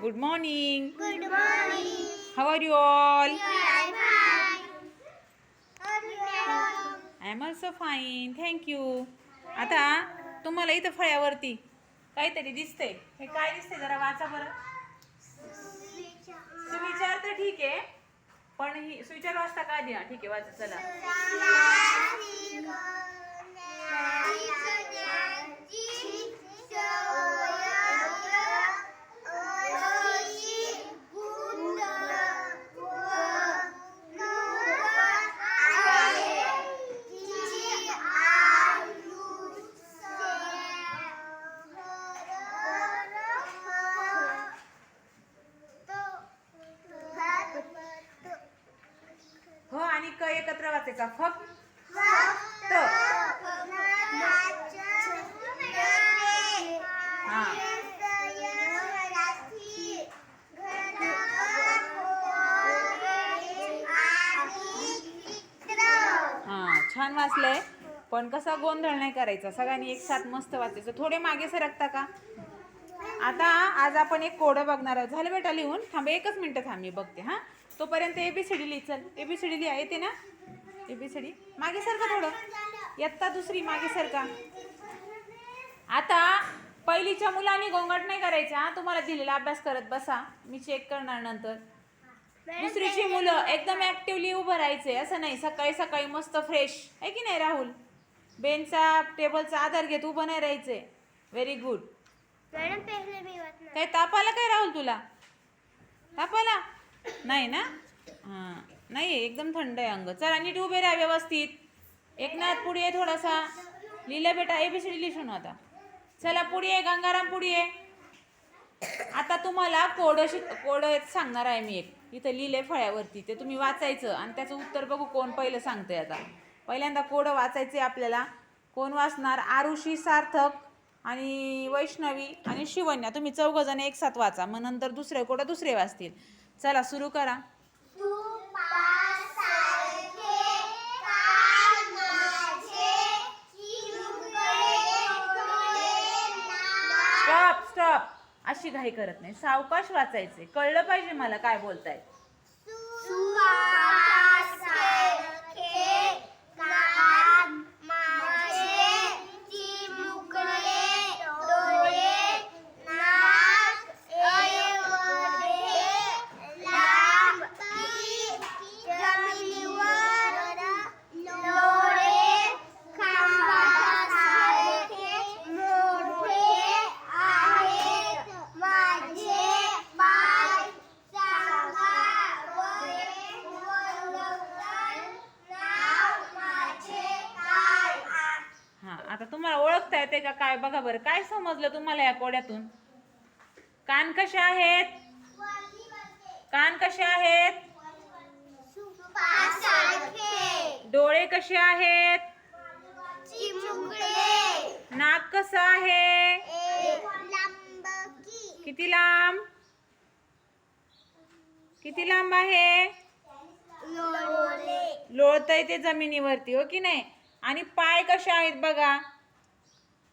Good morning good morning how are you all I am also fine thank you आता तुम्हाला इथं फळ्यावरती काहीतरी दिसते हे काय दिसते जरा वाचा बरं. सुविचार तर ठीक आहे पण ही सुविचार वाचता काय द्या? ठीक आहे वाचा चला. आणि क एकत्र वाचायचा. फक्त हा छान वाचलंय. पण कसा गोंधळ नाही करायचा. सगळ्यांनी एक साथ मस्त वाचायचं. थोडे मागे सरकता का? आता आज आपण एक कोडं बघणार आहोत. झालं बेटा लिहून? थांब एकच मिनटं थांब मी बघते हा? तोपर्यंत एबीसीडी लिही चल. एबीसीडी लिहा येते ना? एबीसीडी मागे सरका थोडं? इयत्ता दुसरी मागे सरका आता पहिलीच्या मुलांनी गोंगाट नाही करायचा तुम्हाला दिलेला अभ्यास करत बसा. मी चेक करणार नंतर. दुसरीची मुलं एकदम ऍक्टिव्हली उभं राहायचे असं नाही. सकाळी सकाळी मस्त फ्रेश आहे की नाही राहुल? बेंचचा टेबलचा आधार घेत उभं नाही राहायचे व्हेरी गुड काय ताप आला काय राहुल तुला? ताप आला? नाही ना? हां. नाही एकदम थंड आहे अंग. चला नीट उभे राहा व्यवस्थित. एकनाथ पुढे आहे थोडासा. लिहिलं बेटा ए बी सी डी लिहून आता. चला पुढे आहे गंगाराम पुढे आहे आता तुम्हाला कोड शिक कोड सांगणार आहे मी एक. इथं लिहिले फळ्यावरती. ते तुम्ही वाचायचं आणि त्याचं उत्तर बघू कोण पहिलं सांगतंय आता. पहिल्यांदा कोड वाचायचे आपल्याला. कोण वाचणार? आरुषी सार्थक. आणि वैष्णवी आणि शिवन्या तुम्ही चौघ जण एक साथ वाचा मग नंतर दुसरे कोड दुसरे वाचतील. चला सुरू करा. स्टॉप स्टॉप अशी घाई करत नाही. सावकाश वाचायचे. कळलं पाहिजे मला काय बोलताय आता तुम्हाला ओळखता येते का काय? बघा बरं काय समजलं तुम्हाला या कोड्यातून? कान कसे आहेत? कान कसे आहेत? डोळे कसे आहेत? नाक कसं आहे? किती लांब? किती लांब आहे? लोळत ते जमिनीवरती हो की नाही? आणि पाय कसे आहेत बघा.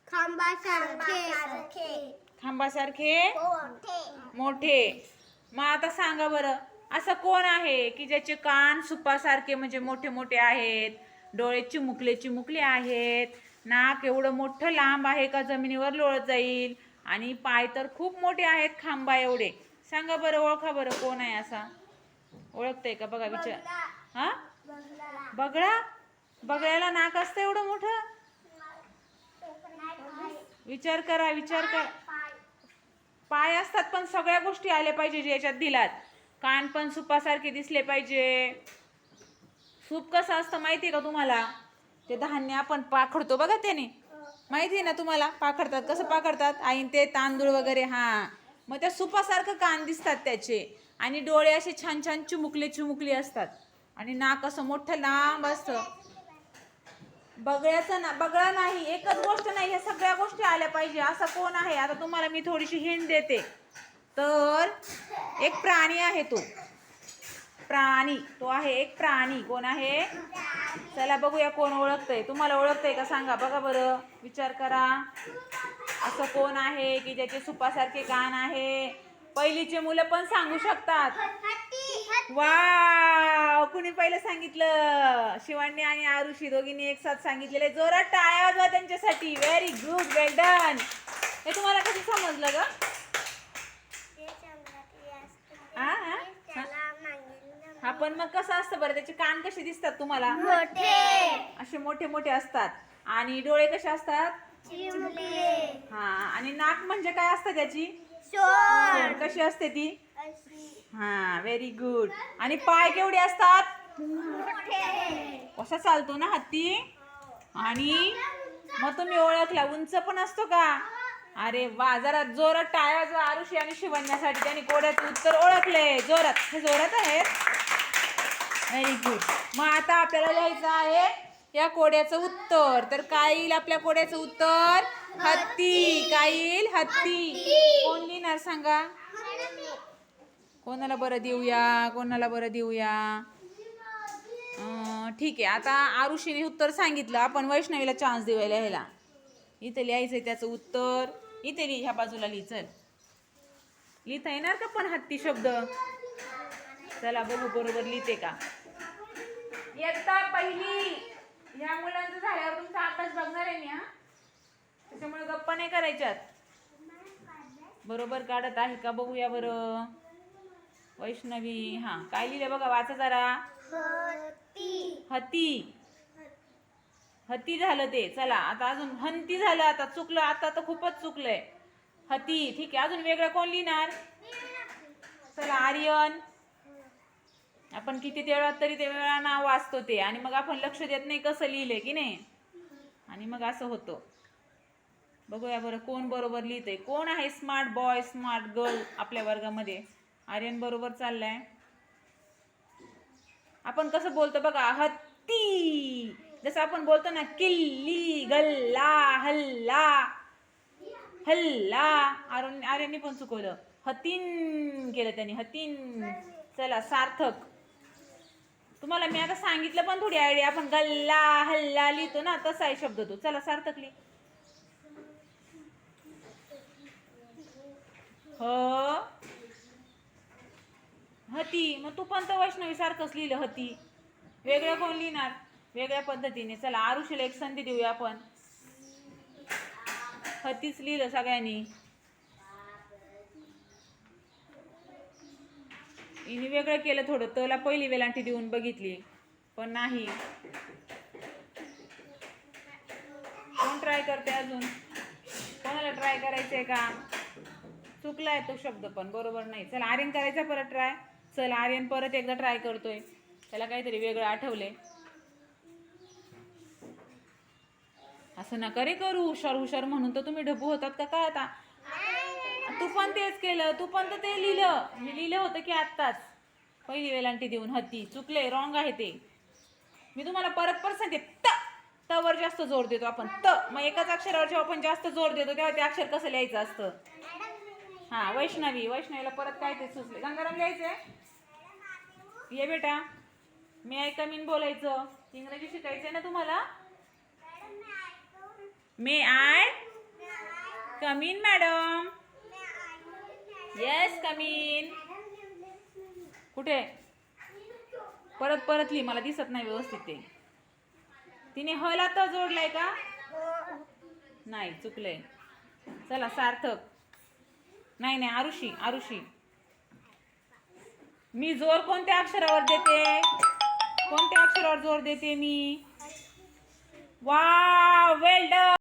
खांबासारखे. खांबासारखे. मोठे मोठे. मग आता सांगा बरं असं कोण आहे की ज्याचे कान सुपासारखे म्हणजे मोठे मोठे आहेत डोळे चिमुकले चिमुकले आहेत नाक एवढं मोठं लांब आहे का जमिनीवर लोळत जाईल? आणि पाय तर खूप मोठे आहेत खांबा एवढे. सांगा बरं ओळखा बरं कोण आहे असा? ओळखतंय का? बघा विचार. हा? बगळा बघायला नाक असतं एवढं मोठं? विचार करा विचार करा. पाय असतात पण सगळ्या गोष्टी आल्या पाहिजे जे याच्यात दिलात. कान पण सुपासारखे दिसले पाहिजे. सूप कसं असतं माहिती आहे का तुम्हाला? ते धान्य आपण पाखडतो बघा त्याने. माहिती आहे ना तुम्हाला? पाखडतात. कसं पाखडतात? आईन ते तांदूळ वगैरे हां. मग त्या सुपासारखं कान दिसतात त्याचे. आणि डोळे असे छान छान चिमुकले चिमुकले असतात. आणि नाक असं मोठं लांब असतं. बगळ्याचं ना बगळा नाही एकच गोष्ट नाही ह्या सगळ्या गोष्टी आल्या पाहिजे. असं कोण आहे? आता तुम्हाला मी थोडीशी हिंट देते. तर एक प्राणी आहे तो. प्राणी तो आहे एक प्राणी. कोण आहे? चला बघूया कोण ओळखतंय. तुम्हाला ओळखतंय का? सांगा बघा बरं. विचार करा. असं कोण आहे की ज्याचे सुपासारखे कान आहे? पहिलीचे मुलं पण सांगू शकतात. वा कुणी पहिलं सांगितलं? शिवानी आणि आरुषी दोघींनी एक साथ सांगितलेले जोरात टाळ्या वाजवा त्यांच्यासाठी. व्हेरी गुड वेल डन हे तुम्हाला कसं समजलं ग? हा, पण मग कसं असतं बरं? त्याचे कान कसे दिसतात तुम्हाला? मोठे. असे मोठे मोठे असतात. आणि डोळे कसे असतात? हा आणि नाक म्हणजे काय असतं त्याची? कशी असते ती? हा व्हेरी गुड आणि पाय केवढे असतात? कसा चालतो ना हत्ती? आणि मग तुम्ही ओळखला उंच पण असतो का? अरे वा जरा जोरात टाळ्या जो आरुषी आणि शिवण्यासाठी त्यांनी कोड्याचं उत्तर ओळखले जोरात. हे जोरात आहे व्हेरी गुड मग आता आपल्याला लिहायचं आहे या कोड्याचं उत्तर. तर काय येईल आपल्या कोड्याचं उत्तर? हत्ती. काय येईल? हत्ती. कोण लिहिणार सांगा? कोणाला बरं देऊया कोणाला बरं देऊया? ठीक आहे. आता आरुषीने उत्तर सांगितलं. आपण वैष्णवीला चान्स देऊया लिहायला. इथे लिहायचं त्याचं उत्तर. इथे लिह ह्या बाजूला लिहि. चल. लिहिता येणार का पण हत्ती शब्द? चला बघू बरोबर लिहिते का? इयत्ता पहिली. ह्या मुलांचं झाल्यावर तुमचा अभ्यास बघणार आहे मी हा. त्याच्यामुळे गप्पा नाही करायच्यात. बरोबर काढत आहे का? बघूया बरं. वैष्णवी हा. काय लिहिलं बघा वाचा जरा. हत्ती हत्ती झालं ते. चला आता अजून हंती झालं आता चुकलं आता तर खूपच चुकलंय. हत्ती ठीक आहे. अजून वेगळं कोण लिहिणार? चला आर्यन. आपण किती वेळात तरी ते वेळा नाव वाचतो ते. आणि मग आपण लक्ष देत नाही कसं लिहिलंय की नाही? आणि मग असं होतं. बघूया बरं कोण बरोबर लिहितंय. कोण आहे स्मार्ट बॉय स्मार्ट गर्ल आपल्या वर्गामध्ये? आर्यन बरोबर चाललाय. आपण कसं बोलतो बघा हत्ती. जसं आपण बोलतो ना किल्ली गल्ला हल्ला. हल्ला. आर्यन आर्यनने पण चुकवलं. हतीन केलं त्यांनी. हतीन. चला सार्थक. तुम्हाला मी आता सांगितलं पण थोडी आयडिया आपण गल्ला हल्ला लिहितो ना तसा आहे शब्द तो. चला सार्थक लिह ह हती मग तू पण तर वैष्णवी सारखंच लिहिलं हती. वेगळं कोण लिहिणार? वेगळ्या पद्धतीने. चला आरुषीला एक संधी देऊया आपण. हतीच लिहिलं सगळ्यांनी. हिने वेगळं केलं थोडं. तला पहिली वेलांटी देऊन बघितली पण नाही. कोण ट्राय करते अजून? कोणाला ट्राय करायचंय का? चुकलाय तो शब्द पण बरोबर नाही. चला आर्यन करायचा परत ट्राय चल आर्यन परत एकदा ट्राय करतोय. त्याला काहीतरी वेगळं आठवलंय. असं नका रे करू हुशार हुशार म्हणून तर तुम्ही ढबू होतात का? काय आता? तू पण तेच केलं तू पण तर ते लिहिलं. मी लिहिलं होतं की आत्ताच. पहिली वेलांटी देऊन हत्ती चुकले रॉंग आहे ते. मी तुम्हाला परत परत सांगते त तवर जास्त जोर देतो आपण. त मग एकाच अक्षरावर जेव्हा आपण जास्त जोर देतो तेव्हा ते अक्षर कसं लिहायचं असतं? हा वैष्णवी. वैष्णवीला परत काय ते सुचले. गंगाराम लिहायचंय? ये बेटा. मी ऐका मीन बोलायचं. इंग्रजी शिकायचंय ना तुम्हाला? May I? Come in madam yes come in कुठे? परत परत लिही. मला दिसत नाही व्यवस्थित ते. तिने हला तर जोडलाय का? नाही चुकलंय. चला सार्थक. नाही नाही आरुषी आरुषी. मी जोर कोणत्या अक्षरावर देते? कोणत्या अक्षरावर जोर देते मी? वा वेल डन